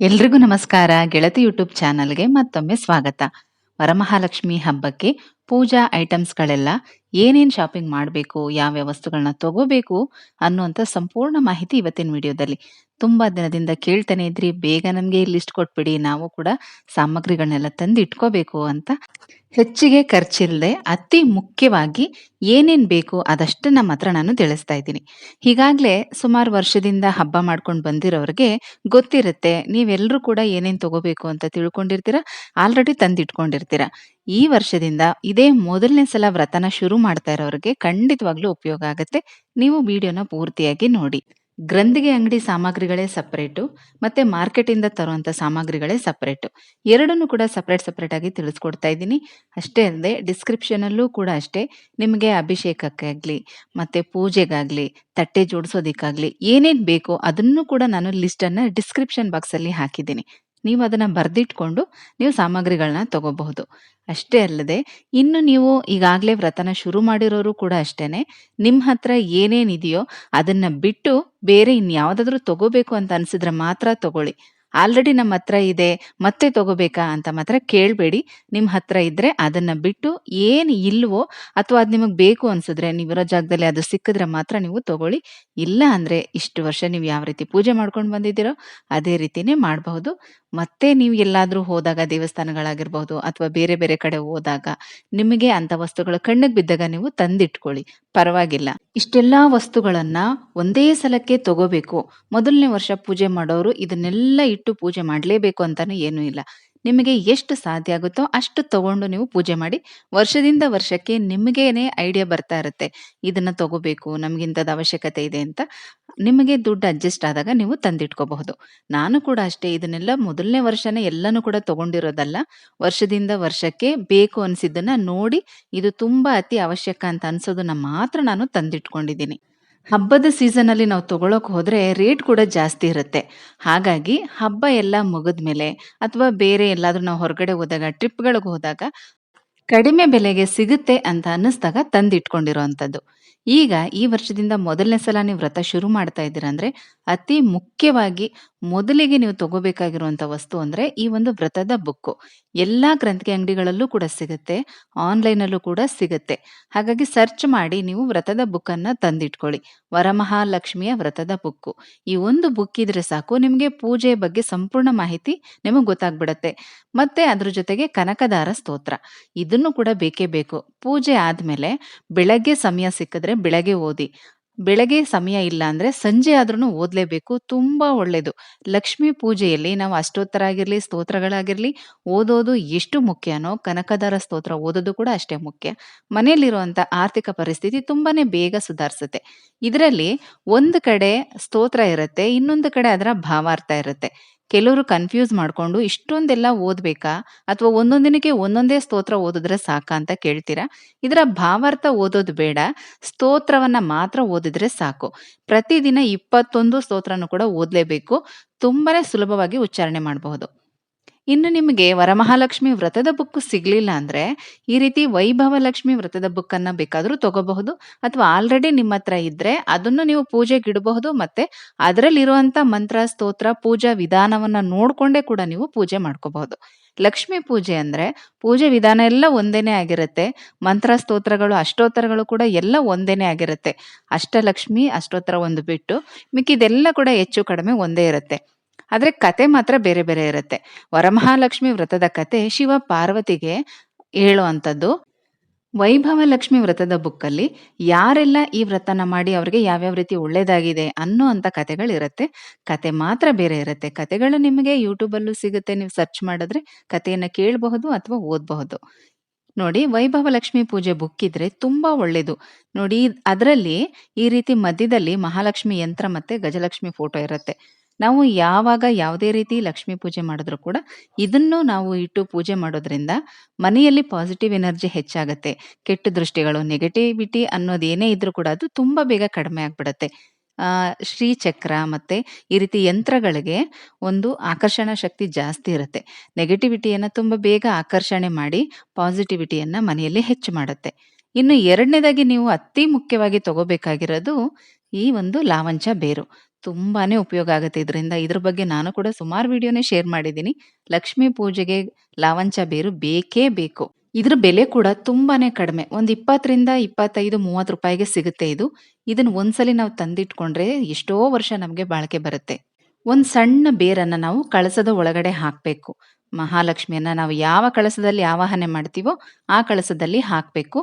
ಎಲ್ರಿಗೂ ನಮಸ್ಕಾರ. ಗೆಳತಿ ಯೂಟ್ಯೂಬ್ ಚಾನಲ್ಗೆ ಮತ್ತೊಮ್ಮೆ ಸ್ವಾಗತ. ವರಮಹಾಲಕ್ಷ್ಮಿ ಹಬ್ಬಕ್ಕೆ ಪೂಜಾ ಐಟಮ್ಸ್ಗಳೆಲ್ಲ ಏನೇನು ಶಾಪಿಂಗ್ ಮಾಡಬೇಕು, ಯಾವ್ಯಾವ ವಸ್ತುಗಳನ್ನ ತಗೋಬೇಕು ಅನ್ನುವಂಥ ಸಂಪೂರ್ಣ ಮಾಹಿತಿ ಇವತ್ತಿನ ವಿಡಿಯೋದಲ್ಲಿ. ತುಂಬ ದಿನದಿಂದ ಕೇಳ್ತಾನೆ ಇದ್ರಿ, ಬೇಗ ನಮಗೆ ಲಿಸ್ಟ್ ಕೊಟ್ಬಿಡಿ, ನಾವು ಕೂಡ ಸಾಮಗ್ರಿಗಳನ್ನೆಲ್ಲ ತಂದು ಇಟ್ಕೋಬೇಕು ಅಂತ ಹೆಚ್ಚಿಗೆ ಖರ್ಚಿಲ್ಲದೆ ಅತಿ ಮುಖ್ಯವಾಗಿ ಏನೇನು ಬೇಕು ಅದಷ್ಟು ನಮ್ಮ ಹತ್ರ ನಾನು ತಿಳಿಸ್ತಾ ಇದ್ದೀನಿ. ಈಗಾಗಲೇ ಸುಮಾರು ವರ್ಷದಿಂದ ಹಬ್ಬ ಮಾಡ್ಕೊಂಡು ಬಂದಿರೋರಿಗೆ ಗೊತ್ತಿರುತ್ತೆ ನೀವೆಲ್ಲರೂ ಕೂಡ ಏನೇನು ತಗೋಬೇಕು ಅಂತ ತಿಳ್ಕೊಂಡಿರ್ತೀರ? ಆಲ್ರೆಡಿ ತಂದಿಟ್ಕೊಂಡಿರ್ತೀರ. ಈ ವರ್ಷದಿಂದ ಇದೇ ಮೊದಲನೇ ಸಲ ವ್ರತನ ಶುರು ಮಾಡ್ತಾ ಇರೋರಿಗೆ ಖಂಡಿತವಾಗ್ಲೂ ಉಪಯೋಗ ಆಗುತ್ತೆ. ನೀವು ವಿಡಿಯೋನ ಪೂರ್ತಿಯಾಗಿ ನೋಡಿ. ಗ್ರಂಥಿಗೆ ಅಂಗಡಿ ಸಾಮಗ್ರಿಗಳೇ ಸಪ್ರೇಟು, ಮತ್ತೆ ಮಾರ್ಕೆಟಿಂದ ತರುವಂಥ ಸಾಮಗ್ರಿಗಳೇ ಸಪ್ರೇಟು. ಎರಡನ್ನೂ ಕೂಡ ಸಪ್ರೇಟ್ ಸೆಪರೇಟ್ ಆಗಿ ತಿಳಿಸ್ಕೊಡ್ತಾ ಇದ್ದೀನಿ. ಅಷ್ಟೇ ಅಲ್ಲದೆ ಡಿಸ್ಕ್ರಿಪ್ಷನಲ್ಲೂ ಕೂಡ ಅಷ್ಟೇ ನಿಮಗೆ ಅಭಿಷೇಕಕ್ಕಾಗಲಿ, ಮತ್ತು ಪೂಜೆಗಾಗಲಿ, ತಟ್ಟೆ ಜೋಡಿಸೋದಕ್ಕಾಗಲಿ ಏನೇನು ಬೇಕೋ ಅದನ್ನು ಕೂಡ ನಾನು ಲಿಸ್ಟನ್ನು ಡಿಸ್ಕ್ರಿಪ್ಷನ್ ಬಾಕ್ಸಲ್ಲಿ ಹಾಕಿದ್ದೀನಿ. ನೀವು ಅದನ್ನು ಬರೆದಿಟ್ಕೊಂಡು ನೀವು ಸಾಮಗ್ರಿಗಳನ್ನ ತಗೋಬಹುದು. ಅಷ್ಟೇ ಅಲ್ಲದೆ, ಇನ್ನು ನೀವು ಈಗಾಗಲೇ ವ್ರತನ ಶುರು ಮಾಡಿರೋರು ಕೂಡ ಅಷ್ಟೇನೆ. ನಿಮ್ಮ ಹತ್ರ ಏನೇನಿದೆಯೋ ಅದನ್ನ ಬಿಟ್ಟು ಬೇರೆ ಇನ್ಯಾವುದಾದ್ರೂ ತಗೋಬೇಕು ಅಂತ ಅನ್ಸಿದ್ರೆ ಮಾತ್ರ ತಗೊಳ್ಳಿ. ಆಲ್ರೆಡಿ ನಮ್ಮ ಹತ್ರ ಇದೆ, ಮತ್ತೆ ತಗೋಬೇಕಾ ಅಂತ ಮಾತ್ರ ಕೇಳಬೇಡಿ. ನಿಮ್ಮ ಹತ್ರ ಇದ್ರೆ ಅದನ್ನ ಬಿಟ್ಟು ಏನು ಇಲ್ವೋ ಅಥವಾ ಅದು ನಿಮಗೆ ಬೇಕು ಅನ್ಸಿದ್ರೆ ನೀವಿರೋ ಜಾಗದಲ್ಲಿ ಅದು ಸಿಕ್ಕಿದ್ರೆ ಮಾತ್ರ ನೀವು ತಗೊಳ್ಳಿ. ಇಲ್ಲ ಅಂದ್ರೆ ಇಷ್ಟು ವರ್ಷ ನೀವು ಯಾವ ರೀತಿ ಪೂಜೆ ಮಾಡ್ಕೊಂಡು ಬಂದಿದ್ದೀರೋ ಅದೇ ರೀತಿನೇ ಮಾಡಬಹುದು. ಮತ್ತೆ ನೀವು ಎಲ್ಲಾದರೂ ಹೋದಾಗ ದೇವಸ್ಥಾನಗಳಾಗಿರ್ಬಹುದು ಅಥವಾ ಬೇರೆ ಬೇರೆ ಕಡೆ ಹೋದಾಗ ನಿಮಗೆ ಅಂತ ವಸ್ತುಗಳು ಕಣ್ಣಿಗೆ ಬಿದ್ದಾಗ ನೀವು ತಂದಿಟ್ಕೊಳ್ಳಿ. ಪರವಾಗಿಲ್ಲ. ಇಷ್ಟೆಲ್ಲಾ ವಸ್ತುಗಳನ್ನು ಒಂದೇ ಸಲಕ್ಕೆ ತಗೋಬೇಕು. ಮೊದಲನೇ ವರ್ಷ ಪೂಜೆ ಮಾಡೋರು ಇದನ್ನೆಲ್ಲ ಇಟ್ಟು ಪೂಜೆ ಮಾಡಲೇಬೇಕು ಅಂತಲೂ ಏನೂ ಇಲ್ಲ. ನಿಮಗೆ ಎಷ್ಟು ಸಾಧ್ಯ ಆಗುತ್ತೋ ಅಷ್ಟು ತಗೊಂಡು ನೀವು ಪೂಜೆ ಮಾಡಿ. ವರ್ಷದಿಂದ ವರ್ಷಕ್ಕೆ ನಿಮಗೇನೆ ಐಡಿಯಾ ಬರ್ತಾ ಇರುತ್ತೆ. ಇದನ್ನ ತಗೋಬೇಕು ನಮಗಿಂಥದ್ದು ಅವಶ್ಯಕತೆ ಇದೆ ಅಂತ. ನಿಮಗೆ ದುಡ್ಡು ಅಡ್ಜಸ್ಟ್ ಆದಾಗ ನೀವು ತಂದಿಟ್ಕೋಬಹುದು. ನಾನು ಕೂಡ ಅಷ್ಟೇ, ಇದನ್ನೆಲ್ಲ ಮೊದಲನೇ ವರ್ಷನೇ ಎಲ್ಲನೂ ಕೂಡ ತಗೊಂಡಿರೋದಲ್ಲ. ವರ್ಷದಿಂದ ವರ್ಷಕ್ಕೆ ಬೇಕು ಅನಿಸಿದ್ದನ್ನ ನೋಡಿ, ಇದು ತುಂಬಾ ಅತಿ ಅವಶ್ಯಕ ಅಂತ ಅನ್ಸೋದನ್ನ ಮಾತ್ರ ನಾನು ತಂದಿಟ್ಕೊಂಡಿದ್ದೀನಿ. ಹಬ್ಬದ ಸೀಸನಲ್ಲಿ ನಾವು ತಗೊಳಕ್ ಹೋದ್ರೆ ರೇಟ್ ಕೂಡ ಜಾಸ್ತಿ ಇರುತ್ತೆ. ಹಾಗಾಗಿ ಹಬ್ಬ ಎಲ್ಲ ಮುಗಿದ್ಮೇಲೆ ಅಥವಾ ಬೇರೆ ಎಲ್ಲಾದ್ರೂ ನಾವು ಹೊರಗಡೆ ಹೋದಾಗ ಟ್ರಿಪ್ಗಳಿಗೆ ಹೋದಾಗ ಕಡಿಮೆ ಬೆಲೆಗೆ ಸಿಗುತ್ತೆ ಅಂತ ಅನ್ನಿಸ್ದಾಗ ತಂದಿಟ್ಕೊಂಡಿರೋವಂಥದ್ದು ಈಗ ಈ ವರ್ಷದಿಂದ ಮೊದಲನೇ ಸಲ ನೀವು ವ್ರತ ಶುರು ಮಾಡ್ತಾ ಇದ್ದೀರಾ ಅಂದ್ರೆ ಅತಿ ಮುಖ್ಯವಾಗಿ ಮೊದಲಿಗೆ ನೀವು ತಗೋಬೇಕಾಗಿರುವಂತ ವಸ್ತು ಅಂದ್ರೆ ಈ ಒಂದು ವ್ರತದ ಬುಕ್ಕು. ಎಲ್ಲಾ ಗ್ರಂಥಿಕೆ ಅಂಗಡಿಗಳಲ್ಲೂ ಕೂಡ ಸಿಗುತ್ತೆ ಆನ್ಲೈನ್ ಅಲ್ಲೂ ಕೂಡ ಸಿಗುತ್ತೆ. ಹಾಗಾಗಿ ಸರ್ಚ್ ಮಾಡಿ ನೀವು ವ್ರತದ ಬುಕ್ ಅನ್ನ ತಂದಿಟ್ಕೊಳ್ಳಿ. ವರಮಹಾಲಕ್ಷ್ಮಿಯ ವ್ರತದ ಬುಕ್ಕು. ಈ ಒಂದು ಬುಕ್ ಇದ್ರೆ ಸಾಕು, ನಿಮಗೆ ಪೂಜೆ ಬಗ್ಗೆ ಸಂಪೂರ್ಣ ಮಾಹಿತಿ ನಿಮಗೆ ಗೊತ್ತಾಗ್ಬಿಡತ್ತೆ. ಮತ್ತೆ ಅದ್ರ ಜೊತೆಗೆ ಕನಕದಾರ ಸ್ತೋತ್ರ. ಇದನ್ನು ಕೂಡ ಬೇಕೇ ಬೇಕು. ಪೂಜೆ ಆದ್ಮೇಲೆ ಬೆಳಗ್ಗೆ ಸಮಯ ಸಿಕ್ಕಿದ್ರೆ ಬೆಳಗ್ಗೆ ಓದಿ. ಬೆಳಗ್ಗೆ ಸಮಯ ಇಲ್ಲ ಅಂದ್ರೆ ಸಂಜೆ ಆದ್ರೂ ಓದಲೇಬೇಕು. ತುಂಬಾ ಒಳ್ಳೇದು. ಲಕ್ಷ್ಮೀ ಪೂಜೆಯಲ್ಲಿ ನಾವು ಅಷ್ಟೋತ್ತರ ಆಗಿರ್ಲಿ ಸ್ತೋತ್ರಗಳಾಗಿರ್ಲಿ, ಓದೋದು ಎಷ್ಟು ಮುಖ್ಯನೋ, ಕನಕದಾರ ಸ್ತೋತ್ರ ಓದೋದು ಕೂಡ ಅಷ್ಟೇ ಮುಖ್ಯ. ಮನೆಯಲ್ಲಿರುವಂತ ಆರ್ಥಿಕ ಪರಿಸ್ಥಿತಿ ತುಂಬಾನೇ ಬೇಗ ಸುಧಾರಿಸುತ್ತೆ. ಇದರಲ್ಲಿ ಒಂದು ಕಡೆ ಸ್ತೋತ್ರ ಇರುತ್ತೆ, ಇನ್ನೊಂದು ಕಡೆ ಅದರ ಭಾವಾರ್ಥ ಇರುತ್ತೆ. ಕೆಲವರು ಕನ್ಫ್ಯೂಸ್ ಮಾಡ್ಕೊಂಡು ಇಷ್ಟೊಂದೆಲ್ಲ ಓದ್ಬೇಕಾ? ಅಥವಾ ಒಂದೊಂದಿನಕ್ಕೆ ಒಂದೊಂದೇ ಸ್ತೋತ್ರ ಓದಿದ್ರೆ ಸಾಕಾ ಅಂತ ಕೇಳ್ತೀರಾ? ಇದರ ಭಾವಾರ್ಥ ಓದೋದು ಬೇಡ. ಸ್ತೋತ್ರವನ್ನ ಮಾತ್ರ ಓದಿದ್ರೆ ಸಾಕು. ಪ್ರತಿದಿನ ಇಪ್ಪತ್ತೊಂದು ಸ್ತೋತ್ರನೂ ಕೂಡ ಓದ್ಲೇಬೇಕು. ತುಂಬಾನೇ ಸುಲಭವಾಗಿ ಉಚ್ಚಾರಣೆ ಮಾಡಬಹುದು. ಇನ್ನು ನಿಮಗೆ ವರಮಹಾಲಕ್ಷ್ಮಿ ವ್ರತದ ಬುಕ್ ಸಿಗ್ಲಿಲ್ಲ ಅಂದ್ರೆ ಈ ರೀತಿ ವೈಭವ ಲಕ್ಷ್ಮಿ ವ್ರತದ ಬುಕ್ ಬೇಕಾದರೂ ತಗೋಬಹುದು. ಅಥವಾ ಆಲ್ರೆಡಿ ನಿಮ್ಮ ಹತ್ರ ಇದ್ರೆ ಅದನ್ನು ನೀವು ಪೂಜೆಗೆ ಇಡಬಹುದು ಮತ್ತೆ ಅದರಲ್ಲಿರುವಂತ ಮಂತ್ರ, ಸ್ತೋತ್ರ, ಪೂಜಾ ವಿಧಾನವನ್ನ ನೋಡ್ಕೊಂಡೇ ಕೂಡ ನೀವು ಪೂಜೆ ಮಾಡ್ಕೋಬಹುದು. ಲಕ್ಷ್ಮೀ ಪೂಜೆ ಅಂದ್ರೆ ಪೂಜೆ ವಿಧಾನ ಎಲ್ಲ ಒಂದೇನೆ ಆಗಿರುತ್ತೆ. ಮಂತ್ರ, ಸ್ತೋತ್ರಗಳು, ಅಷ್ಟೋತ್ತರಗಳು ಕೂಡ ಎಲ್ಲ ಒಂದೇನೆ ಆಗಿರುತ್ತೆ. ಅಷ್ಟಲಕ್ಷ್ಮಿ, ಅಷ್ಟೋತ್ತರ ಒಂದು ಬಿಟ್ಟು ಮಿಕ್ಕಿದೆಲ್ಲ ಕೂಡ ಹೆಚ್ಚು ಕಡಿಮೆ ಒಂದೇ ಇರುತ್ತೆ. ಆದ್ರೆ ಕತೆ ಮಾತ್ರ ಬೇರೆ ಬೇರೆ ಇರುತ್ತೆ. ವರಮಹಾಲಕ್ಷ್ಮಿ ವ್ರತದ ಕತೆ ಶಿವ ಪಾರ್ವತಿಗೆ ಹೇಳುವಂಥದ್ದು. ವೈಭವ ಲಕ್ಷ್ಮಿ ವ್ರತದ ಬುಕ್ಕಲ್ಲಿ ಯಾರೆಲ್ಲ ಈ ವ್ರತನ ಮಾಡಿ ಅವ್ರಿಗೆ ಯಾವ್ಯಾವ ರೀತಿ ಒಳ್ಳೇದಾಗಿದೆ ಅನ್ನೋ ಅಂತ ಕತೆಗಳಿರುತ್ತೆ. ಕತೆ ಮಾತ್ರ ಬೇರೆ ಇರುತ್ತೆ. ಕತೆಗಳು ನಿಮಗೆ ಯೂಟ್ಯೂಬಲ್ಲೂ ಸಿಗುತ್ತೆ. ನೀವು ಸರ್ಚ್ ಮಾಡಿದ್ರೆ ಕಥೆಯನ್ನ ಕೇಳಬಹುದು ಅಥವಾ ಓದಬಹುದು. ನೋಡಿ ವೈಭವ ಲಕ್ಷ್ಮಿ ಪೂಜೆ ಬುಕ್ ಇದ್ರೆ ತುಂಬಾ ಒಳ್ಳೇದು. ನೋಡಿ, ಅದರಲ್ಲಿ ಈ ರೀತಿ ಮಧ್ಯದಲ್ಲಿ ಮಹಾಲಕ್ಷ್ಮಿ ಯಂತ್ರ ಮತ್ತೆ ಗಜಲಕ್ಷ್ಮಿ ಫೋಟೋ ಇರುತ್ತೆ. ನಾವು ಯಾವಾಗ ಯಾವುದೇ ರೀತಿ ಲಕ್ಷ್ಮಿ ಪೂಜೆ ಮಾಡಿದ್ರು ಕೂಡ ಇದನ್ನು ನಾವು ಇಟ್ಟು ಪೂಜೆ ಮಾಡೋದ್ರಿಂದ ಮನೆಯಲ್ಲಿ ಪಾಸಿಟಿವ್ ಎನರ್ಜಿ ಹೆಚ್ಚಾಗುತ್ತೆ. ಕೆಟ್ಟ ದೃಷ್ಟಿಗಳು ನೆಗೆಟಿವಿಟಿ ಅನ್ನೋದು ಏನೇ ಇದ್ರೂ ಕೂಡ ಅದು ತುಂಬಾ ಬೇಗ ಕಡಿಮೆ ಆಗ್ಬಿಡತ್ತೆ. ಶ್ರೀಚಕ್ರ ಮತ್ತೆ ಈ ರೀತಿ ಯಂತ್ರಗಳಿಗೆ ಒಂದು ಆಕರ್ಷಣಾ ಶಕ್ತಿ ಜಾಸ್ತಿ ಇರುತ್ತೆ. ನೆಗೆಟಿವಿಟಿಯನ್ನು ತುಂಬಾ ಬೇಗ ಆಕರ್ಷಣೆ ಮಾಡಿ ಪಾಸಿಟಿವಿಟಿಯನ್ನು ಮನೆಯಲ್ಲಿ ಹೆಚ್ಚು ಮಾಡುತ್ತೆ. ಇನ್ನು ಎರಡನೇದಾಗಿ ನೀವು ಅತಿ ಮುಖ್ಯವಾಗಿ ತಗೋಬೇಕಾಗಿರೋದು ಈ ಒಂದು ಲಾವಂಚ ಬೇರು. ತುಂಬಾನೇ ಉಪಯೋಗ ಆಗುತ್ತೆ ಇದರಿಂದ. ಇದ್ರ ಬಗ್ಗೆ ನಾನು ಕೂಡ ಸುಮಾರು ವಿಡಿಯೋನೇ ಶೇರ್ ಮಾಡಿದ್ದೀನಿ. ಲಕ್ಷ್ಮೀ ಪೂಜೆಗೆ ಲಾವಂಚ ಬೇರು ಬೇಕೇ ಬೇಕು. ಇದ್ರ ಬೆಲೆ ಕೂಡ ತುಂಬಾನೇ ಕಡಿಮೆ. ಒಂದು 20ರಿಂದ 25, 30 ರೂಪಾಯಿಗೆ ಸಿಗುತ್ತೆ ಇದು. ಇದನ್ನ ಒಂದ್ಸಲಿ ನಾವು ತಂದಿಟ್ಕೊಂಡ್ರೆ ಎಷ್ಟೋ ವರ್ಷ ನಮ್ಗೆ ಬಾಳಿಕೆ ಬರುತ್ತೆ. ಒಂದ್ ಸಣ್ಣ ಬೇರನ್ನ ನಾವು ಕಳಸದ ಒಳಗಡೆ ಹಾಕ್ಬೇಕು. ಮಹಾಲಕ್ಷ್ಮಿಯನ್ನ ನಾವು ಯಾವ ಕಳಸದಲ್ಲಿ ಆವಾಹನೆ ಮಾಡ್ತೀವೋ ಆ ಕಳಸದಲ್ಲಿ ಹಾಕ್ಬೇಕು.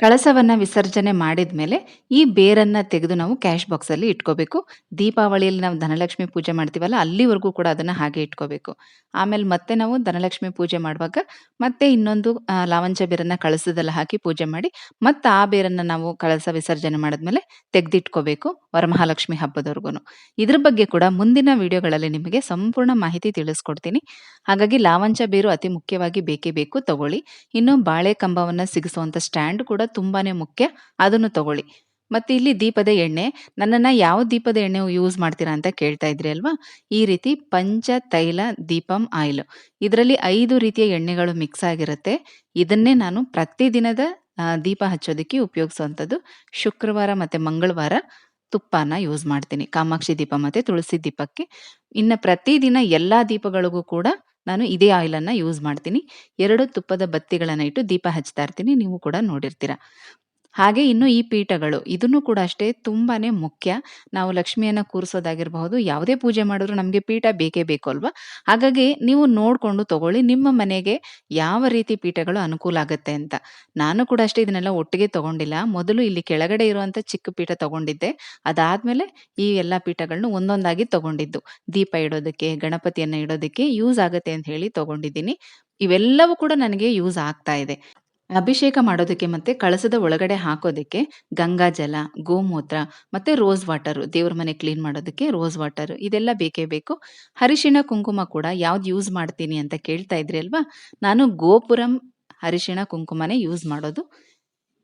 ಕಳಸವನ್ನ ವಿಸರ್ಜನೆ ಮಾಡಿದ ಮೇಲೆ ಈ ಬೇರನ್ನ ತೆಗೆದು ನಾವು ಕ್ಯಾಶ್ ಬಾಕ್ಸ್ ಅಲ್ಲಿ ಇಟ್ಕೋಬೇಕು. ದೀಪಾವಳಿಯಲ್ಲಿ ನಾವು ಧನಲಕ್ಷ್ಮಿ ಪೂಜೆ ಮಾಡ್ತೀವಲ್ಲ, ಅಲ್ಲಿವರೆಗೂ ಕೂಡ ಅದನ್ನ ಹಾಗೆ ಇಟ್ಕೋಬೇಕು. ಆಮೇಲೆ ಮತ್ತೆ ನಾವು ಧನಲಕ್ಷ್ಮಿ ಪೂಜೆ ಮಾಡುವಾಗ ಮತ್ತೆ ಇನ್ನೊಂದು ಲಾವಂಚ ಬೇರನ್ನ ಕಳಸದಲ್ಲಿ ಹಾಕಿ ಪೂಜೆ ಮಾಡಿ, ಮತ್ತೆ ಆ ಬೇರನ್ನ ನಾವು ಕಳಸ ವಿಸರ್ಜನೆ ಮಾಡಿದ್ಮೇಲೆ ತೆಗೆದಿಟ್ಕೋಬೇಕು ವರಮಹಾಲಕ್ಷ್ಮಿ ಹಬ್ಬದವರೆಗೂ ಇದ್ರ ಬಗ್ಗೆ ಕೂಡ ಮುಂದಿನ ವಿಡಿಯೋಗಳಲ್ಲಿ ನಿಮಗೆ ಸಂಪೂರ್ಣ ಮಾಹಿತಿ ತಿಳಿಸ್ಕೊಡ್ತೀನಿ ಹಾಗಾಗಿ ಲಾವಂಚ ಬೇರು ಅತಿ ಮುಖ್ಯವಾಗಿ ಬೇಕೇ ಬೇಕು, ತಗೊಳ್ಳಿ ಇನ್ನು ಬಾಳೆ ಕಂಬವನ್ನ ಸಿಗಿಸುವಂತ ಸ್ಟ್ಯಾಂಡ್ ಕೂಡ ತುಂಬಾನೇ ಮುಖ್ಯ. ಅದನ್ನು ತಗೊಳ್ಳಿ. ಮತ್ತೆ ಇಲ್ಲಿ ದೀಪದ ಎಣ್ಣೆ. ನನ್ನನ್ನ ಯಾವ ದೀಪದ ಎಣ್ಣೆ ಯೂಸ್ ಮಾಡ್ತೀರಾ ಅಂತ ಕೇಳ್ತಾ ಇದ್ರಿ ಅಲ್ವಾ? ಈ ರೀತಿ ಪಂಚ ತೈಲ ದೀಪಂ ಆಯಿಲ್. ಇದರಲ್ಲಿ ಐದು ರೀತಿಯ ಎಣ್ಣೆಗಳು ಮಿಕ್ಸ್ ಆಗಿರುತ್ತೆ. ಇದನ್ನೇ ನಾನು ಪ್ರತಿದಿನದ ದೀಪ ಹಚ್ಚೋದಕ್ಕೆ ಉಪಯೋಗಿಸುವಂಥದ್ದು. ಶುಕ್ರವಾರ ಮತ್ತೆ ಮಂಗಳವಾರ ತುಪ್ಪನ ಯೂಸ್ ಮಾಡ್ತೀನಿ. ಕಾಮಾಕ್ಷಿ ದೀಪ ಮತ್ತೆ ತುಳಸಿ ದೀಪಕ್ಕೆ. ಇನ್ನು ಪ್ರತಿದಿನ ಎಲ್ಲಾ ದೀಪಗಳಿಗೂ ಕೂಡ ನಾನು ಇದೇ ಆಯಿಲ್ ಅನ್ನ ಯೂಸ್ ಮಾಡ್ತೀನಿ. ಎರಡು ತುಪ್ಪದ ಬತ್ತಿಗಳನ್ನ ಇಟ್ಟು ದೀಪ ಹಚ್ತಾ ಇರ್ತೀನಿ. ನೀವು ಕೂಡ ನೋಡಿರ್ತೀರ. ಹಾಗೆ ಇನ್ನು ಈ ಪೀಠಗಳು, ಇದನ್ನು ಕೂಡ ಅಷ್ಟೇ ತುಂಬಾನೇ ಮುಖ್ಯ. ನಾವು ಲಕ್ಷ್ಮಿಯನ್ನ ಕೂರಿಸೋದಾಗಿರಬಹುದು, ಯಾವುದೇ ಪೂಜೆ ಮಾಡಿದ್ರು ನಮಗೆ ಪೀಠ ಬೇಕೇ ಬೇಕು ಅಲ್ವಾ? ಹಾಗಾಗಿ ನೀವು ನೋಡ್ಕೊಂಡು ತಗೊಳ್ಳಿ, ನಿಮ್ಮ ಮನೆಗೆ ಯಾವ ರೀತಿ ಪೀಠಗಳು ಅನುಕೂಲ ಆಗುತ್ತೆ ಅಂತ. ನಾನು ಕೂಡ ಅಷ್ಟೇ ಇದನ್ನೆಲ್ಲ ಒಟ್ಟಿಗೆ ತಗೊಂಡಿಲ್ಲ. ಮೊದಲು ಇಲ್ಲಿ ಕೆಳಗಡೆ ಇರುವಂತ ಚಿಕ್ಕ ಪೀಠ ತಗೊಂಡಿದ್ದೆ. ಅದಾದ್ಮೇಲೆ ಈ ಎಲ್ಲಾ ಪೀಠಗಳನ್ನ ಒಂದೊಂದಾಗಿ ತಗೊಂಡಿದ್ದು. ದೀಪ ಇಡೋದಕ್ಕೆ, ಗಣಪತಿಯನ್ನ ಇಡೋದಕ್ಕೆ ಯೂಸ್ ಆಗುತ್ತೆ ಅಂತ ಹೇಳಿ ತಗೊಂಡಿದ್ದೀನಿ. ಇವೆಲ್ಲವೂ ಕೂಡ ನನಗೆ ಯೂಸ್ ಆಗ್ತಾ ಇದೆ. ಅಭಿಷೇಕ ಮಾಡೋದಕ್ಕೆ ಮತ್ತೆ ಕಳಸದ ಒಳಗಡೆ ಹಾಕೋದಕ್ಕೆ ಗಂಗಾ ಜಲ, ಗೋಮೂತ್ರ ಮತ್ತೆ ರೋಸ್ ವಾಟರ್ ದೇವ್ರ ಮನೆ ಕ್ಲೀನ್ ಮಾಡೋದಕ್ಕೆ ರೋಸ್ ವಾಟರ್ ಇದೆಲ್ಲ ಬೇಕೇ ಬೇಕು. ಹರಿಶಿಣ ಕುಂಕುಮ ಕೂಡ ಯಾವ್ದು ಯೂಸ್ ಮಾಡ್ತೀನಿ ಅಂತ ಕೇಳ್ತಾ ಇದ್ರಿ ಅಲ್ವಾ? ನಾನು ಗೋಪುರಂ ಹರಿಶಿಣ ಕುಂಕುಮನೇ ಯೂಸ್ ಮಾಡೋದು.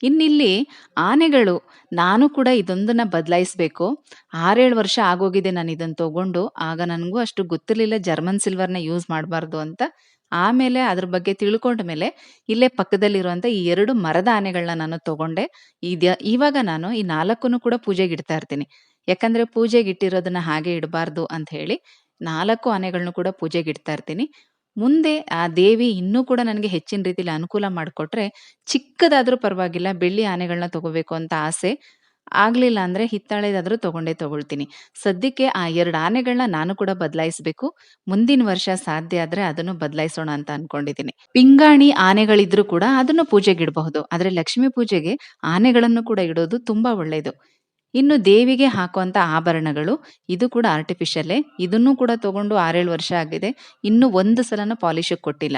ಇನ್ನಿಲ್ಲಿ ಆನೆಗಳು, ನಾನು ಕೂಡ ಇದೊಂದನ್ನ ಬದಲಾಯಿಸಬೇಕು. ಆರೇಳು ವರ್ಷ ಆಗೋಗಿದೆ ನಾನು ಇದನ್ನ ತಗೊಂಡು, ಆಗ ನನಗೂ ಅಷ್ಟು ಗೊತ್ತಿರಲಿಲ್ಲ ಜರ್ಮನ್ ಸಿಲ್ವರ್ನ ಯೂಸ್ ಮಾಡಬಾರ್ದು ಅಂತ. ಆಮೇಲೆ ಅದ್ರ ಬಗ್ಗೆ ತಿಳ್ಕೊಂಡ ಮೇಲೆ ಇಲ್ಲೇ ಪಕ್ಕದಲ್ಲಿರುವಂತ ಈ ಎರಡು ಮರದ ಆನೆಗಳನ್ನ ನಾನು ತಗೊಂಡೆ. ಇದ್ಯ ಇವಾಗ ನಾನು ಈ ನಾಲ್ಕನ್ನು ಕೂಡ ಪೂಜೆಗೆ ಇಡ್ತಾ ಇರ್ತೀನಿ. ಯಾಕಂದ್ರೆ ಪೂಜೆಗೆ ಇಟ್ಟಿರೋದನ್ನ ಹಾಗೆ ಇಡಬಾರ್ದು ಅಂತ ಹೇಳಿ ನಾಲ್ಕು ಆನೆಗಳನ್ನು ಕೂಡ ಪೂಜೆಗೆ ಇಡ್ತಾ ಇರ್ತೀನಿ. ಮುಂದೆ ಆ ದೇವಿ ಇನ್ನೂ ಕೂಡ ನನಗೆ ಹೆಚ್ಚಿನ ರೀತಿಯಲ್ಲಿ ಅನುಕೂಲ ಮಾಡಿಕೊಟ್ರೆ ಚಿಕ್ಕದಾದ್ರೂ ಪರವಾಗಿಲ್ಲ, ಬೆಳ್ಳಿ ಆನೆಗಳನ್ನ ತಗೋಬೇಕು ಅಂತ ಆಸೆ. ಆಗ್ಲಿಲ್ಲ ಅಂದ್ರೆ ಹಿತ್ತಾಳೆದಾದ್ರೂ ತಗೊಂಡೇ ತಗೊಳ್ತೀನಿ. ಸದ್ಯಕ್ಕೆ ಆ ಎರಡು ಆನೆಗಳನ್ನ ನಾನು ಕೂಡ ಬದಲಾಯಿಸಬೇಕು. ಮುಂದಿನ ವರ್ಷ ಸಾಧ್ಯ ಆದ್ರೆ ಅದನ್ನು ಬದಲಾಯಿಸೋಣ ಅಂತ ಅನ್ಕೊಂಡಿದ್ದೀನಿ. ಪಿಂಗಾಣಿ ಆನೆಗಳಿದ್ರು ಕೂಡ ಅದನ್ನು ಪೂಜೆಗೆ ಇಡಬಹುದು. ಆದ್ರೆ ಲಕ್ಷ್ಮೀ ಪೂಜೆಗೆ ಆನೆಗಳನ್ನು ಕೂಡ ಇಡೋದು ತುಂಬಾ ಒಳ್ಳೇದು. ಇನ್ನು ದೇವಿಗೆ ಹಾಕುವಂಥ ಆಭರಣಗಳು, ಇದು ಕೂಡ ಆರ್ಟಿಫಿಷಿಯಲ್ಲೇ ಇದನ್ನು ಕೂಡ ತಗೊಂಡು ಆರೇಳು ವರ್ಷ ಆಗಿದೆ. ಇನ್ನು ಒಂದು ಸಲನ ಪಾಲಿಶ್ ಕೊಟ್ಟಿಲ್ಲ.